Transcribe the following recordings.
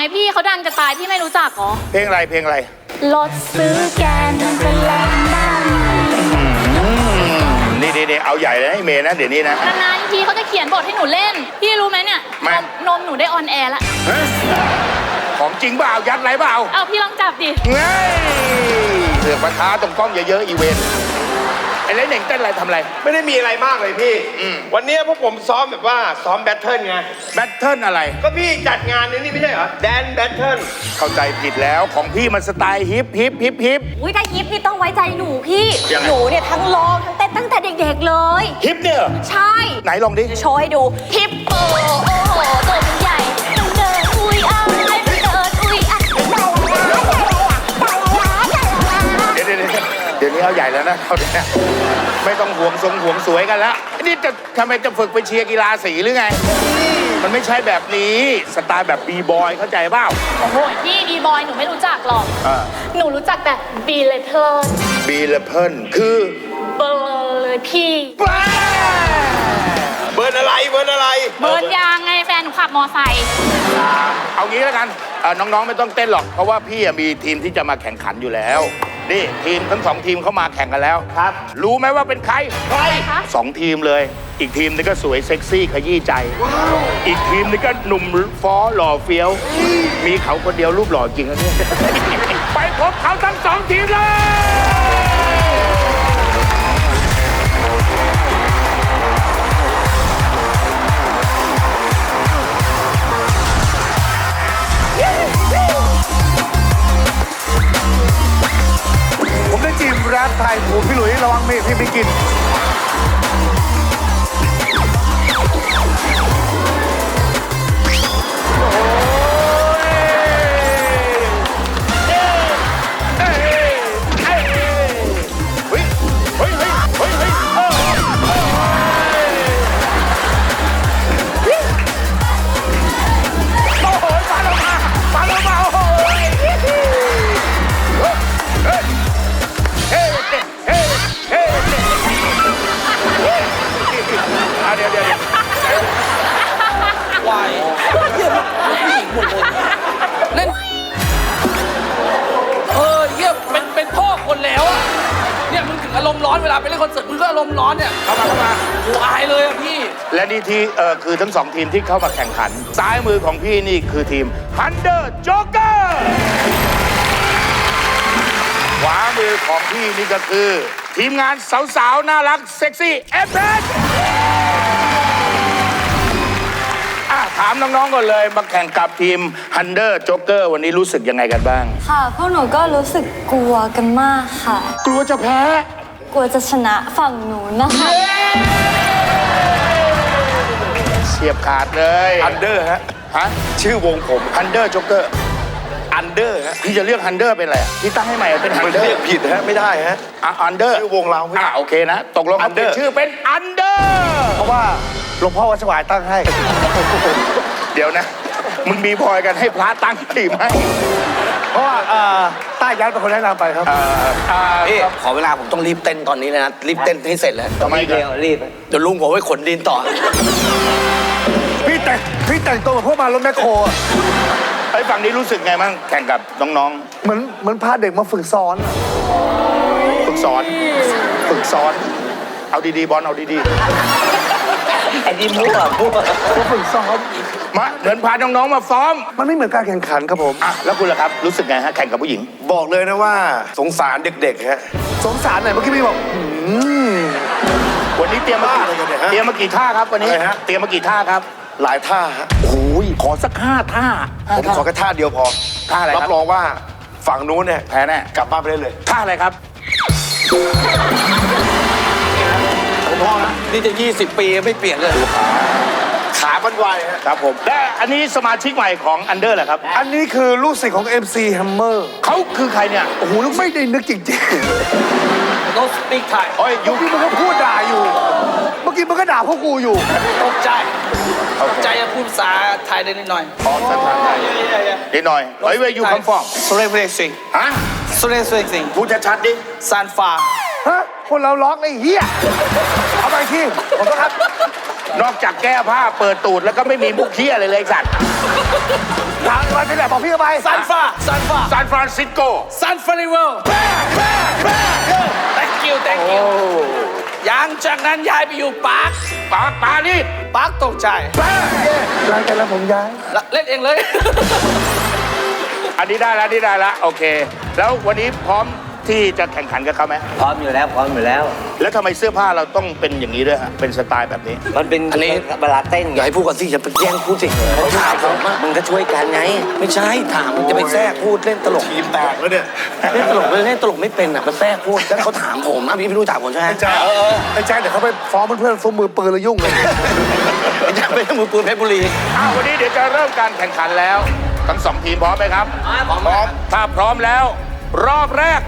ไงพี่เขาดังจะตายพี่ไม่รู้จักเหรอเพลงอะไรเพลงอะไรรถซื้อแกนมันเป็นแรงบ้านนี่นี่นี่เอาใหญ่เลยให้เมย์นะเดี๋ยวนี้นะ นานๆทีเขาจะเขียนบทให้หนูเล่น พี่รู้ไหมเนี่ยไม่ นมนมหนูได้ออนแอร์ละฮะของจริงเปล่ายัดไรเปล่าเอาพี่ลองจับดิ เง้ยเสือกมาท้าตรงกล้องเยอะๆอีเวนต์ไอ้เล่นเน่งเต้นอะไรทำอะไร ไม่ได้มีอะไรมากเลยพี่ อืม วันนี้พวกผมซ้อมแบบว่าซ้อมแบทเทิลไง แบทเทิลอะไร ก็พี่จัดงานนี้นี่ไม่ใช่เหรอ แดนแบทเทิลเข้าใจผิดแล้วของพี่มันสไตล์ฮิปฮิปฮิปฮิปอุ้ยถ้ายิปนี่ต้องไว้ใจหนูพี่ยังไงหนูเนี่ยทั้งร้องทั้งเต้นตั้งแต่เด็กๆเลย ฮิปเนี่ยเหรอใช่ ไหนลองดิโชว์ให้ดูฮิปโปโอ้โหตัว ใหญ่แล้วนะเขาเนี่ยไม่ต้องห่วงทรงห่วงสวยกันแล้วนี่จะทำไมจะฝึกไปเชียร์กีฬาสีหรือไง มันไม่ใช่แบบนี้สไตล์แบบบีบอยเข้าใจเปล่า โอ้โหพี่บีบอยหนูไม่รู้จักหรอก อ่า หนูรู้จักแต่บีเลเทอร์บีเลเพิลคือเบอร์เลยพี่เบิร์นอะไรเบิร์นอะไรเบิร์นยางไงแฟนหนูขับมอไซค์เอางี้แล้วกันเอ่อน้องๆไม่ต้องเต้นหรอก เพราะว่าพี่อะมีทีมที่จะมาแข่งขันอยู่แล้ว นี่ทีมทั้งสองทีมเข้ามาแข่งกันแล้ว ครับ รู้ไหมว่าเป็นใคร ใครคะสองทีมเลย อีกทีมนึงก็สวยเซ็กซี่ขยี้ใจ อีกทีมนึงก็หนุ่มฟ้อหล่อเฟี้ยว มีเขาคนเดียวรูปหล่อจริงนะเนี่ย ไปพบเขาทั้งสองทีมเลย กิน และนี่ที่เออคือทั้งสองทีมที่เข้ามาแข่งขัน ซ้ายมือของพี่นี่คือทีม h u n d e r Joker ขวามือของพี่นี่ก็คือ ทีมงานสาวๆ น่ารักเซ็กซี่เอฟเอะถามน้องๆก่อนเลยมาแข่งกับทีม h u n d e r Joker วันนี้รู้สึกยังไงกันบ้าง ค่ะพวกหนูก็รู้สึกกลัวกันมากค่ะ กลัวจะแพ้ กลัวจะชนะฝั่งหนูนะคะ เสียบขาดเลยอันเดอร์ฮะฮะชื่อวงผม Thunder Joker อันเดอร์ฮะพี่จะเรียก Thunder เป็นอะไรอะพี่ตั้งให้ใหม่เป็นมัน Thunder เรียกผิดฮะไม่ได้ฮะอันเดอร์ชื่อวงเราอะโอเคนะ ตกลงเขาเปลี่ยน Under ชื่อเป็นอันเดอร์เพราะว่าหลวงพ่อวัดสวายตั้งให้ เดี๋ยวนะมึงมีพลอยกันให้พระตั้งตีไหมเพราะว่าเอ่อต้ายัดเป็นคนแนะนำไปครับเอ่ออ่า พี่ขอเวลาผมต้องรีบเต้นตอนนี้เลยนะ รีบเต้นให้เสร็จเลยทำไมกันเร็วรีบเดี๋ยวลุงผมไปขนดินต่อ พี่แต่งพี่แต่งตัวเหมือนพวกมารถแมคโครอะไอ้ฝั่งนี้รู้สึกไงบ้างแข่งกับน้องเหมือนเหมือนพาเด็กมาฝึกซ้อนอะๆฝึกสอนฝึกสอน เอาดีๆบอลเอาดีไอ้นี่มั่วมั่วมาฝึกซ้อมๆมาเหมือนพาน้องๆมาซ้อมมันไม่เหมือนการแข่งขันครับผม อะแล้วคุณล่ะครับรู้สึกไงฮะแข่งกับผู้หญิง บอกเลยนะว่าสงสารเด็กๆฮะ สงสารหน่อยเมื่อกี้พี่บอกอืมวันนี้เตรียมมาบ้าอะไรกันเนี่ยฮะเตรียมมากี่ท่าครับวันนี้อะไรฮะ เตรียมมากี่ท่าครับ หลายท่าฮะโอ้ยขอสักห้าท่าห้าผมท่าขอแค่ท่าเดียวพอท่าอะไรครับ รับรองว่าฝั่งนู้นเนี่ยแพ้แน่กลับบ้านไปได้เลย ท่าอะไรครับ ผมพ่อนะนี่จะ 20 ปีไม่เปลี่ยนเลย ขาบันไวฮะครับผม และอันนี้สมาชิกใหม่ของอันเดอร์แหละครับ อันนี้คือลูกศิษย์ของ MC Hammer เขาคือใครเนี่ย โอ้โหลูกไม่ได้นึกจริง no speak Thai โอ้ยๆยุเมื่อกี้มันก็พูดด่าอยู่เมื่อกี้มันก็ด่าพวกกูอยู่ ตกใจตกใจจะพูดภาษาไทยได้นิดหน่อย พร้อมสถานไทยนิดหน่อยเฮ้ยเวยูคัมฟอร์สุเรศเวสิงฮะสุเรศเวสิงพูดชัดๆดิซานฟาฮะคนเราล็อกไอ้เหี้ยเอาไปที่ผมก็ครับนอกจากแก้ผ้าเปิดตูดแล้วก็ไม่มีมุกเคี้ยอะไรเลยไอ้สัตว์ถามมาที่ไหนบอกพี่เข้าไปซันฟ้าซันฟ้าซานฟรานซิสโกซันฟาริเวล thank you thank you หลังจากนั้นย้ายไปอยู่ปาร์คปาปานี่ปาร์คตกใจหลังจากนั้นผมย้าย แล้วเล่นเองเลย อันนี้ได้แล้วนี่ได้แล้วโอเค แล้ววันนี้พร้อม ที่จะแข่งขันกับเขาไหมพร้อมอยู่แล้วพร้อมอยู่แล้ว แล้วทำไมเสื้อผ้าเราต้องเป็นอย่างนี้ด้วยฮะเป็นสไตล์แบบนี้ มันเป็นอันนี้ เวลาเต้นอย่าให้พูดก่อนสิอย่าไปแย่งพูดสิเขาถามผมอะมึงก็ช่วยกันไง ไม่ใช่ถามมึงจะไปแทรกพูดเล่นตลกทีมแตกแล้วเนี่ยเล่นตลกเล่นตลกไม่เป็นอะมันแทรกพูดแล้วเขาถามผมอะพี่ไม่รู้จักผมใช่ไหมแจ๊คไอ้แจ๊คเดี๋ยวเขาไปฟ้องเพื่อนๆซุ้มมือปืนแล้วยุ่งเลยไม่ใช่ไม่ใช่มือปืนเพชรบุรี อ้าววันนี้เดี๋ยวจะเริ่มการแข่งขันแล้ว ทั้งสองทีมพร้อมไหมครับพร้อมพร้อมถ้าพร้อมแล้ว รอบแรก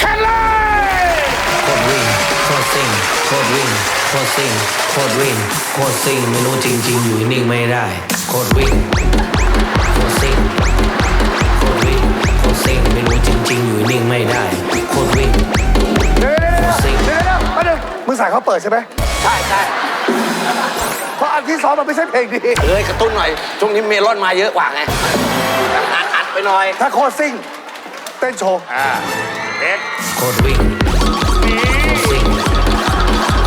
แข่งเลยโคตรวิ่งโคตรซิ่งโคตรวิ่งโคตรซิ่งโคตรวิ่งโคตรซิ่งไม่รู้จริง ๆ อยู่นิ่งไม่ได้โคตรวิ่งโคตรซิ่งโคตรวิ่งโคตรซิ่งไม่รู้จริง ๆ อยู่นิ่งไม่ได้โคตรวิ่งเดี๋ยวเดี๋ยวเดี๋ยวเดี๋ยวเดี๋ยวแป๊บนึงมึงใส่เขาเปิดใช่ไหมใช่ใช่เพราะอันที่ซ้อมมันไม่ใช่เพลงดี เอ้ยกระตุ้นหน่อย ช่วงนี้เมลอนมาเยอะกว่าไงอัดอัดไปหน่อย ถ้าโคตรซิ่งเต้นโชว์ เด็กโคตรวิ่งโคตรซิ่ง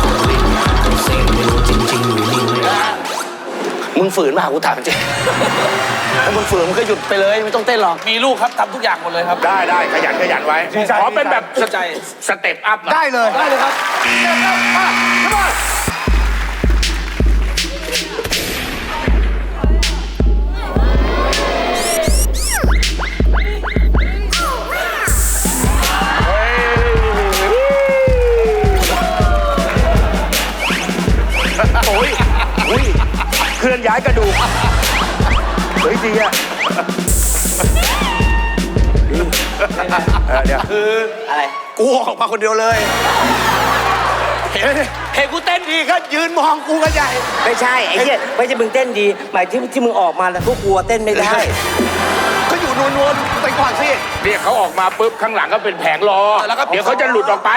โคตรวิ่งโคตรซิ่งไม่รู้จริงๆอยู่นิ่งไม่ได้มึงฝืนมากูถามจริงถ้ามึงฝืนมึงก็หยุดไปเลยไม่ต้องเต้นหรอก มีลูกครับทำทุกอย่างหมดเลยครับ ได้ได้ขยันขยันไว้ดีใจขอเป็นแบบดีใจสเต็ปอัพหน่อยได้เลย ได้เลยครับ ย้ายกระดูกเฮ้ยดีอะเออเดี๋ยวอะไร กูออกมาคนเดียวเลย เห็นเห็นกูเต้นดีก็ยืนมองกูกันใหญ่ ไม่ใช่ไอ้เนี่ยไม่ใช่มึงเต้นดี หมายที่ที่มึงออกมาแล้วพวกกลัวเต้นไม่ได้ ก็อยู่นวลๆไปก่อนสิเรียกเขาออกมาปุ๊บข้างหลังก็เป็นแผงรอแล้วก็เดี๋ยวเขาจะหลุดออกไป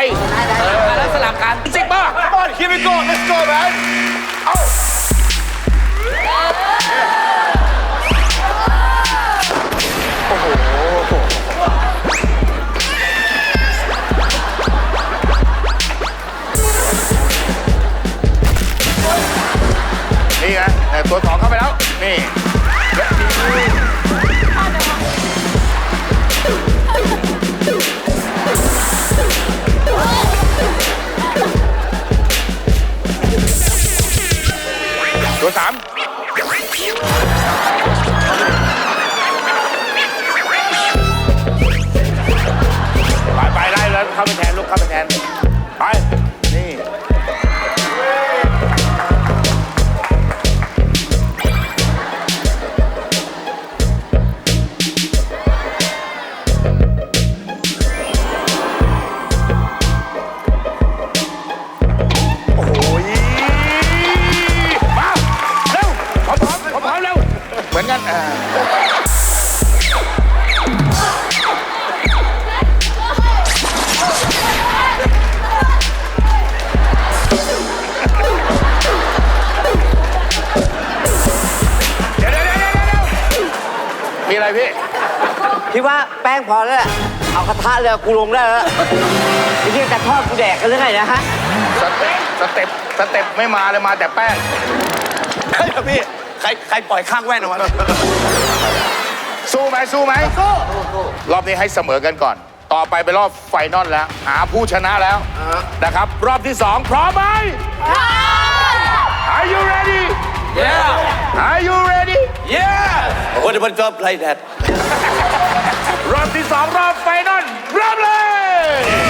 แล้วสลับกันจริงป่ะ Come on here we go let's go man นี่ มีอะไรพี่ พี่ว่าแป้งพอแล้วแหละเอากระทะเลยกูลงได้แล้วไอ้ที่จะทอดกูแดกกันหรือไงนะฮะสเต็ปสเต็ปสเต็ปไม่มาเลยมาแต่แป้งเฮ้ยพี่ ใครใครปล่อยข้างแว่นออกมาสู้ไหมสู้ไหมสู้รอบนี้ให้เสมอกันก่อน ต่อไปเป็นรอบไฟนอลแล้ว หาผู้ชนะแล้วนะครับ รอบที่สองพร้อมไหม Are you ready yeah Are you ready yeah โอ้เดี๋ยวมันก็ไรแดดรอบที่สองรอบไฟนอลเริ่มเลย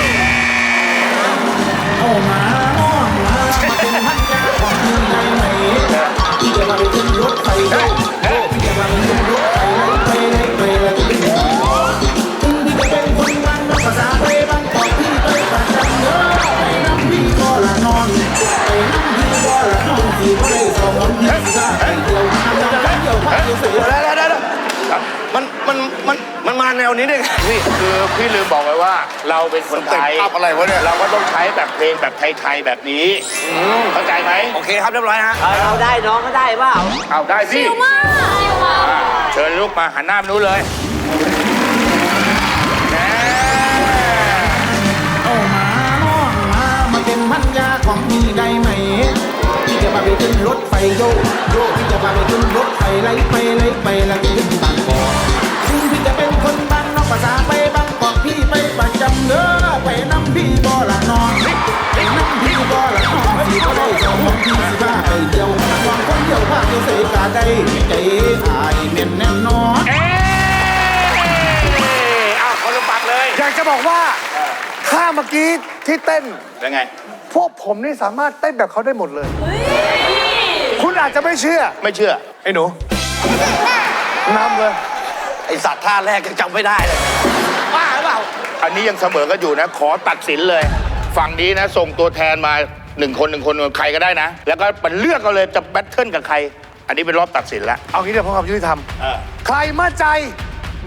มันมันมันมันมันมาแนวนี้ได้ไงพี่คือพี่ลืมบอกไว้ว่า เราเป็นคนไทยสเต็ปอัพอะไรวะเนี่ยเราก็ต้องใช้แบบเพลงแบบไทยๆแบบนี้เข้าใจไหมโอเคครับเรียบร้อยฮะเราได้น้องก็ได้เปล่าเอาได้สิอ่าเชิญลูกมาหันหน้าไปนู้นเลยแหมเอามาน้องมามาเป็นพันยาของพี่ได้ไหม พาไปขึ้นรถไฟโยโยพี่จะพาไปขึ้นรถไฟไล่ไปไล่ไปแล้วขึ้นบางกอกถึงพี่จะเป็นคนบ้านนอกภาษาไปบางกอกพี่ไปประจำเด้อไปน้ำพี่บ่ละนอนไปน้ำพี่บ่ละนอนพี่ก็ได้สองของพี่สิบ้าไปเดียวมองคนเดียวพาเดียวเสกาได้ใจอายแน่นแน่นอนเอ๊ะเอาคนละปักเลย อยากจะบอกว่าถ้าเมื่อกี้ที่เต้นเป็นไง พวกผมนี่สามารถเต้นแบบเขาได้หมดเลย คุณอาจจะไม่เชื่อ ไม่เชื่อ ไอ้หนูนำเลย ไอสัตว์ท่าแรกยังจำไม่ได้เลยบ้าหรือเปล่า อันนี้ยังเสมอกันอยู่นะ ขอตัดสินเลย ฝั่งนี้นะ ส่งตัวแทนมาหนึ่งคนหนึ่งคนใครก็ได้นะ แล้วก็มันเลือกเอาเลยจะแบทเทิลกับใคร อันนี้เป็นรอบตัดสินแล้ว เอางี้เดี๋ยวผมความยุติธรรมเออ ใครมั่นใจ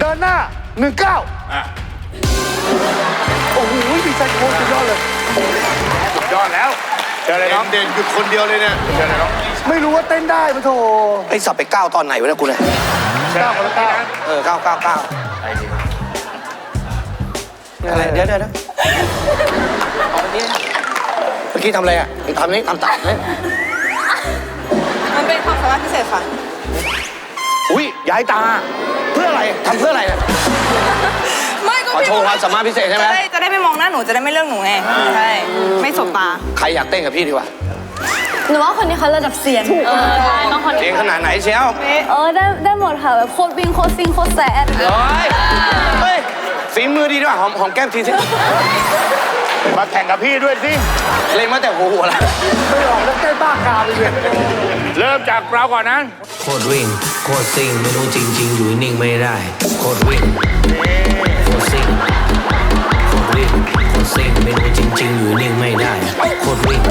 เดินหน้าหนึ่งเก้าอะ โอ้โหดีใจโคตรสุดยอดเลยสุด ยอดแล้วเจอเลยน้องเด่นคือคนเดียวเลยเนี่ยเจอเลยน้องไม่รู้ว่าเต้นได้ปะโถไอสัตว์ไปก้าวตอนไหนวะเนี่ยกูเนี่ยเชิญคนละก้าวเออก้าวก้าวก้าวอะไรเดี๋ยวเดี๋ยวเดี๋ยวเอาอันนี้นะเมื่อกี้ทำอะไรอะทำนี้ทำตัดเลยมันเป็นความสามารถพิเศษค่ะอุ้ยย้ายตา เพื่ออะไรทำเพื่ออะไรเนี่ยไม่ก็ ขอโชว์ความสามารถพิเศษใช่ไหมจะได้จะได้ไม่มองหน้าหนูจะได้ไม่เลือกหนูไงใช่ไม่สบตาใครอยากเต้นกับพี่ดีกว่าหนูว่าคนนี้เขาระดับเซียนเออใช่ต้องคนเพลงขนาดไหนเชียวเออได้ได้หมดค่ะแบบโคตรวิ่งโคตรซิงโคตรแซดเฮ้ยเฮ้ยฝีมือดีด้วยหอมหอมแก้มทีสิมาแข่งกับพี่ด้วยสิเล่นมาแต่หัวหัวแล้วไม่ออกแล้วใกล้บ้ากาไปเลยเริ่มจากเราก่อนนะโคตรวิ่งโคตรซิ่งไม่รู้จริง ๆ อยู่นิ่งไม่ได้ โคตรวิ่งโคตรซิ่งคตรวิ่งคตรซิ่งไม่รู้จริง ๆ อยู่นิ่งไม่ได้โคตรวิ่ง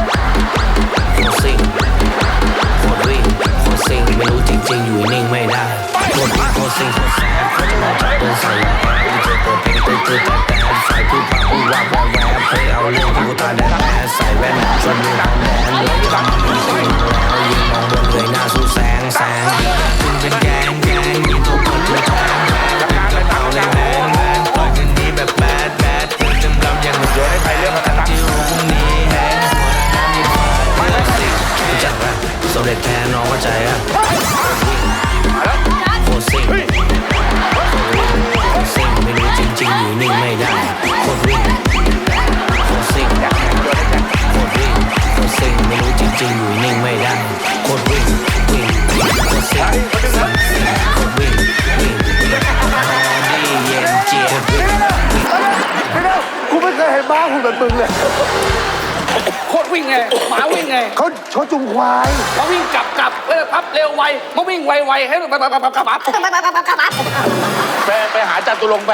คตรซิ่งคตรวิ่งคตรซิ่งไม่รู้จริง ๆ อยู่นิ่งไม่ได้โคตรวิ่งคตรซิ่งคตรแซดโคตรมาจากตัวใส่ดีเจเปิดเพลงตื้อตื้อแต่แต่ใส่ผู้พักผู้ว่าว่าแวบเฮ้ยเอาเรื่องกูตาแดงใส่แว่นชวนดูทองแดงเลยทำดีตีแล้วยิงมองบนเลยหน้าสู้แสงแสงคุณเป็นแกงแกงยิงทุกคนทุกทง สมเด็จแทนน้องเข้าใจอะโคตรซิ่งโคตรซิ่งไม่รู้จริง ๆ อยู่นิ่งไม่ได้โคตรวิ่งโคตรซิ่งโคตรวิ่งโคตรซิ่งไม่รู้จริง ๆ อยู่นิ่งไม่ได้โคตรวิ่งวิ่งโคตรซิ่งโคตรวิ่งวิ่งดีเย็นเจี๊ยบวิ่งไม่ได้กูไม่เคยเห็นม้าหุ่นแบบมึงเลย วิ่งไงหมาวิ่งไงเขาเขาจุงควายมาวิ่งกลับกลับเออพับเร็วไวมาวิ่งไวๆให้แบบแบบแบบแบบแบบไปไปหาจตุรงค์ไป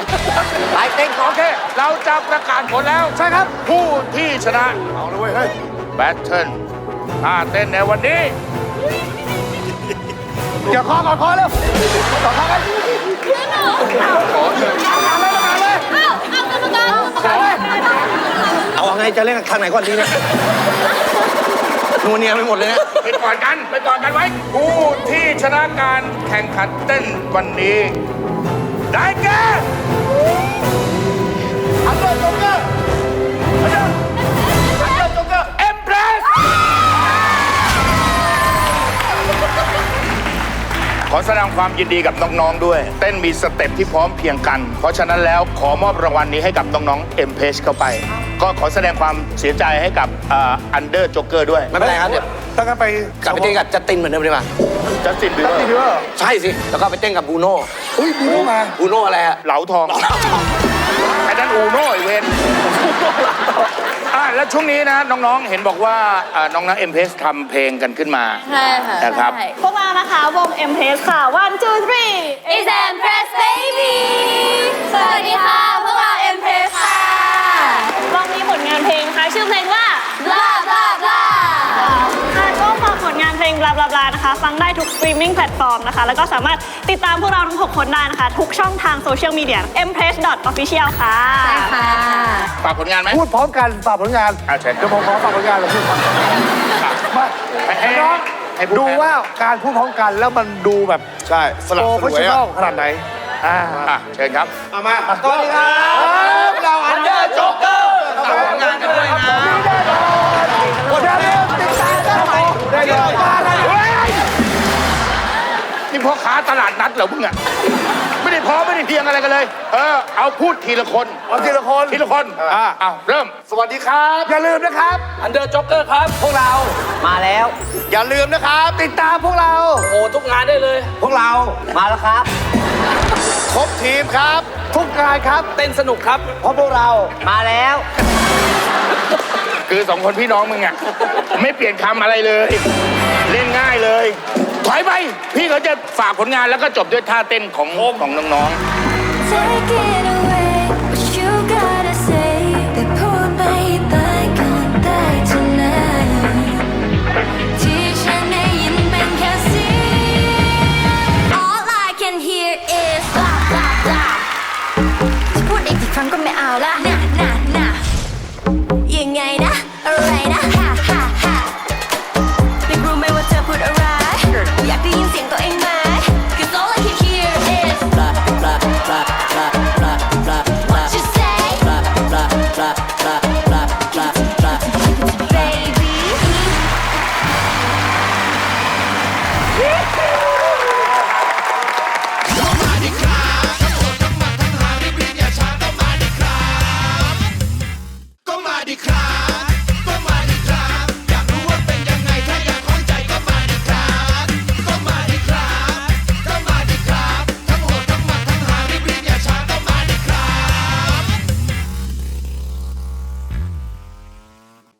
ไปเต็งโอเคเราจะประกาศผลแล้วใช่ครับ ผู้ที่ชนะเอาเลยเว้ยเฮ้ยแบทเทิลท่าเต้นในวันนี้เดี๋ยวคอก่อนคอเร็วต่อคอกันเอา ไงจะเล่นทางไหนก่อนดีเนี่ยนูเนียไปหมดเลยเนี่ยไปก่อนกันไปก่อนกันไว้ ผู้ที่ชนะการแข่งขันเต้นวันนี้ ได้แก่อันดโจเกอร์ ขอแสดงความยินดีกับน้องๆด้วย เต้นมีสเต็ปที่พร้อมเพรียงกัน เพราะฉะนั้นแล้วขอมอบรางวัลนี้ให้กับน้องๆเอ็มเพสเข้าไป ก็ขอแสดงความเสียใจให้กับอันเดอร์โจ๊กเกอร์ด้วยไม่เป็นไรครับเดี๋ยวถ้างั้นไปกลับไปเต้นกับจัสตินเหมือนเดิมดีกว่าจัสตินบีเบอตีร์ดีว่าใช่สิ แล้วก็ไปเต้นกับบูโน่อุ้ยบูโน่มาบูโน่อะไรอะเหลาทองไอ้นั้นอูโน่ไอเวน อะแล้วช่วงนี้นะน้องๆ เห็นบอกว่าอ่าน้องๆเอ็มเพสทำเพลงกันขึ้นมาใช่ค่ะนะครับพวกเรานะคะวง M p r e s s ค่ะ one two three is and press baby สวัสดีค่ะ พวกเรา M Press ค่ะเรามีผลงานเพลงนะคะชื่อเพลงว่า บลาบลาบลา เพลงบลาบลาบลานะคะ ฟังได้ทุกสตรีมมิ่งแพลตฟอร์มนะคะ แล้วก็สามารถติดตามพวกเราทั้ง 6 คนได้นะคะ ทุกช่องทางโซเชียลมีเดีย empress.official ค่ะใช่ค่ะฝากผลงานไหมพูดพร้อมกันฝากผลงานอะเชิญเดี๋ยวผมขอฝากผลงานเราพูดพร้อมกันมาให้ให้น้องให้พูดดูว่าการพูดพร้อมกันแล้วมันดูแบบใช่สลับโปรสเฟชวยชั่นออะลขนาดไหนอ่าอะเชิญครับเอามาสวัสดีครับเราอันเดอร์จ็อกเกอร์ฝากผลงานกันด้วยนะ นี่พ่อค้าตลาดนัดเหรอมึงอะไม่ได้พอไม่ได้เพียงอะไรกันเลย เออ เอาพูดทีละคน เอาทีละคนทีละคนอ่าเอาเริ่ม สวัสดีครับ อย่าลืมนะครับ อันเดอร์จ็อกเกอร์ครับ พวกเรา มาแล้ว อย่าลืมนะครับ ติดตามพวกเรา โอ้ทุกงานได้เลย พวกเรา มาแล้วครับ ครบทีมครับ ทุกงานครับ เต้นสนุกครับ เพราะพวกเรา มาแล้ว คือสองคนพี่น้องมึงอะไม่เปลี่ยนคำอะไรเลย เล่นง่ายเลย ถอยไป พี่เขาจะฝากผลงานแล้วก็จบด้วยท่าเต้นของของน้อง Take it